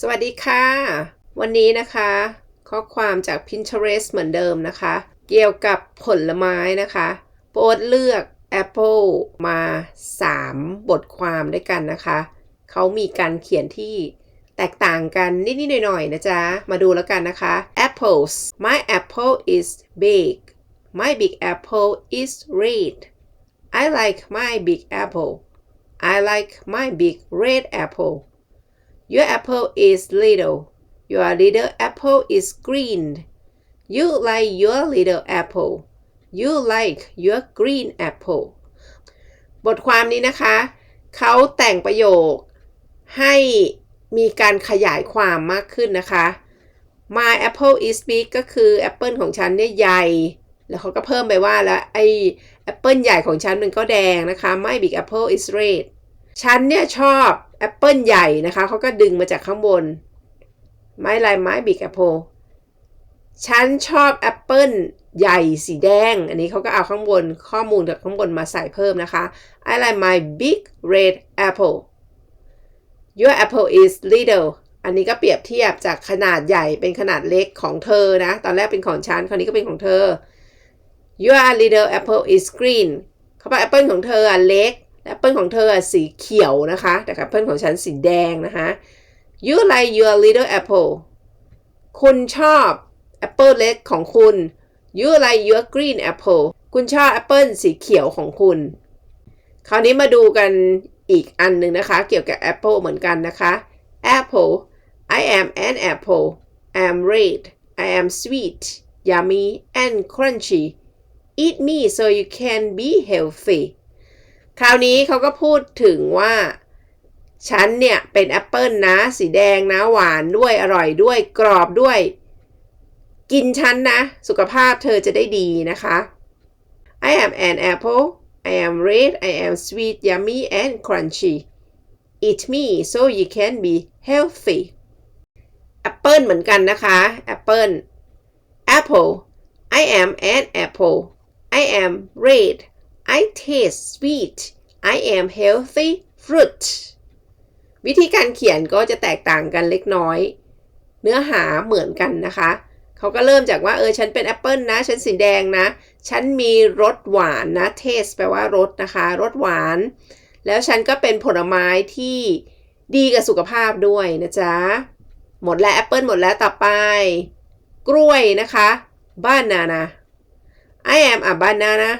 สวัสดีค่ะ วันนี้นะคะ ข้อความจาก Pinterest เหมือนเดิมนะคะ เกี่ยวกับผลไม้นะคะโปรดเลือก Apple มา 3 บทความด้วยกันนะคะ เขามีการเขียนที่แตกต่างกันนิดๆหน่อยๆนะจ๊ะ มาดูแล้วกันนะคะ Apples My apple is big My big apple is red I like my big apple I like my big red apple Your apple is little. Your little apple is green. You like your little apple. You like your green apple. บทความนี้นะคะ เขาแต่งประโยคให้มีการขยายความมากขึ้นนะคะ My apple is big ก็คือแอปเปิลของฉันเนี่ยใหญ่ แล้วเขาก็เพิ่มไปว่าแล้วไอแอปเปิลใหญ่ของฉันมันก็แดงนะคะ My big apple is red ฉันเนี่ยชอบ แอปเปิลใหญ่นะคะเขาก็ดึงมาจากข้างบน ไม้ลายไม้บิ๊กแอปเปิลฉันชอบแอปเปิลใหญ่สีแดง อันนี้เขาก็เอาข้างบนข้อมูลจากข้างบนมาใส่เพิ่มนะคะ I like my big red apple Your apple is little อันนี้ก็เปรียบเทียบจากขนาดใหญ่เป็นขนาดเล็กของเธอนะ ตอนแรกเป็นของฉัน คราวนี้ก็เป็นของเธอ Your little apple is green เขาบอกแอปเปิลของเธออะเล็ก แอปเปิลของเธอสีเขียวนะคะแต่แอปเปิลของฉันสีแดงนะคะ You like your little apple คุณชอบแอปเปิลเล็กของคุณ You like your green apple คุณชอบแอปเปิลสีเขียวของคุณ คราวนี้มาดูกันอีกอันหนึ่งนะคะ เกี่ยวกับแอปเปิลเหมือนกันนะคะ Apple I am an apple I am red I am sweet yummy and crunchy eat me so you can be healthy คราวนี้เขาก็พูดถึงว่าฉันเนี่ยเป็นแอปเปิลนะ สีแดงนะ หวานด้วยอร่อยด้วยกรอบด้วย กินฉันนะ สุขภาพเธอจะได้ดีนะคะ I am an apple I am red I am sweet yummy and crunchy eat me so you can be healthy แอปเปิลเหมือนกันนะคะแอปเปิล apple I am an apple I am red I taste sweet I am healthy fruit วิธีการเขียนก็จะแตกต่างกันเล็กน้อย เนื้อหาเหมือนกันนะคะ เขาก็เริ่มจากว่าเออฉันเป็นแอปเปิลนะ ฉันสีแดงนะ ฉันมีรสหวานนะ taste แปลว่ารสนะคะรสหวาน แล้วฉันก็เป็นผลไม้ที่ดีกับสุขภาพด้วยนะจ๊ะ หมดแล้วแอปเปิลหมดแล้วต่อไป กล้วยนะคะ banana I am a banana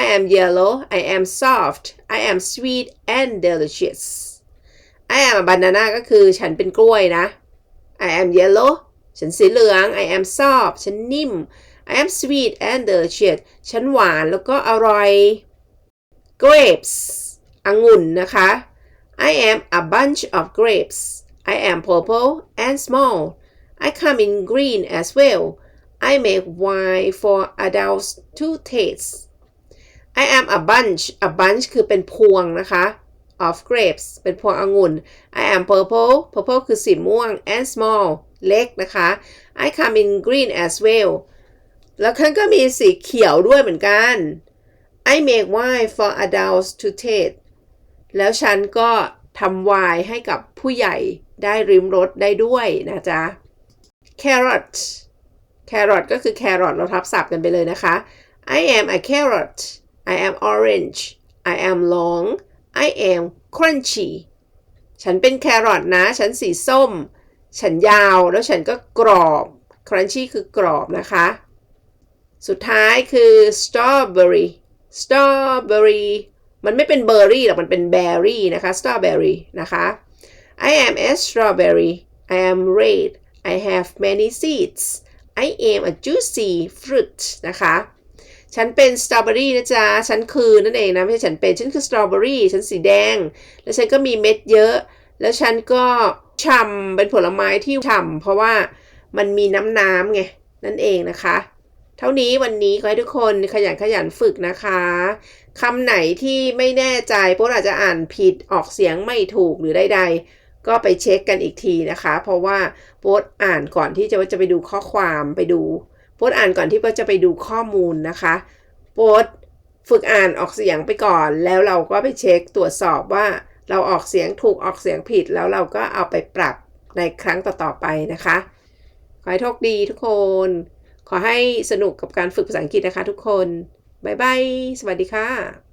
I am yellow I am soft I am sweet and delicious I am a banana ก็คือฉันเป็นกล้วยนะ I am yellow ฉันสีเหลือง I am soft ฉันนิ่ม I am sweet and delicious ฉันหวานแล้วก็อร่อย grapes องุ่นนะคะ I am a bunch of grapes I am purple and small I come in green as well I make wine for adults to taste I am a bunch a bunch คือเป็นพวงนะคะ of grapes เป็นพวงองุ่น I am purple purple คือสีม่วง and small เล็กนะคะ I come in green as well แล้วข้างก็มีสีเขียวด้วยเหมือนกัน I make wine for adults to taste แล้วฉันก็ทำไวน์ให้กับผู้ใหญ่ได้ริมรสได้ด้วยนะจ๊ะ carrot carrot ก็คือแครอทเราทับศัพท์กันไปเลยนะคะ I am a carrot I am orange I am long I am crunchy ฉันเป็นแครอทนะ ฉันสีส้ม ฉันยาวแล้วฉันก็กรอบ crunchy คือกรอบนะคะ สุดท้ายคือ strawberry strawberry มันไม่เป็นเบอร์รี่หรอก มันเป็น berry นะคะ strawberry นะคะ I am a strawberry I am red I have many seeds I am a juicy fruit นะคะ ฉันเป็นสตรอเบอรี่นะจ๊ะ ฉันคือนั่นเองนะ ไม่ใช่ฉันเป็น ฉันคือสตรอเบอรี่ ฉันสีแดง แล้วฉันก็มีเม็ดเยอะ แล้วฉันก็ฉ่ำเป็นผลไม้ที่ฉ่ำเพราะว่ามันมีน้ำน้ำไง นั่นเองนะคะ เท่านี้วันนี้ขอให้ทุกคนขยันขยันฝึกนะคะคำไหนที่ไม่แน่ใจพวกอาจจะอ่านผิดออกเสียงไม่ถูกหรือใดๆ ก็ไปเช็คกันอีกทีนะคะ เพราะว่าโป๊อ่านก่อนที่จะจะไปดูข้อความไปดู โป๊อ่านก่อนที่โป๊จะไปดูข้อมูลนะคะโป๊ฝึกอ่านออกเสียงไปก่อน แล้วเราก็ไปเช็คตรวจสอบว่าเราออกเสียงถูกออกเสียงผิด แล้วเราก็เอาไปปรับในครั้งต่อๆไปนะคะ ขอให้โชคดีทุกคน ขอให้สนุกกับการฝึกภาษาอังกฤษนะคะทุกคน บ๊ายบาย สวัสดีค่ะ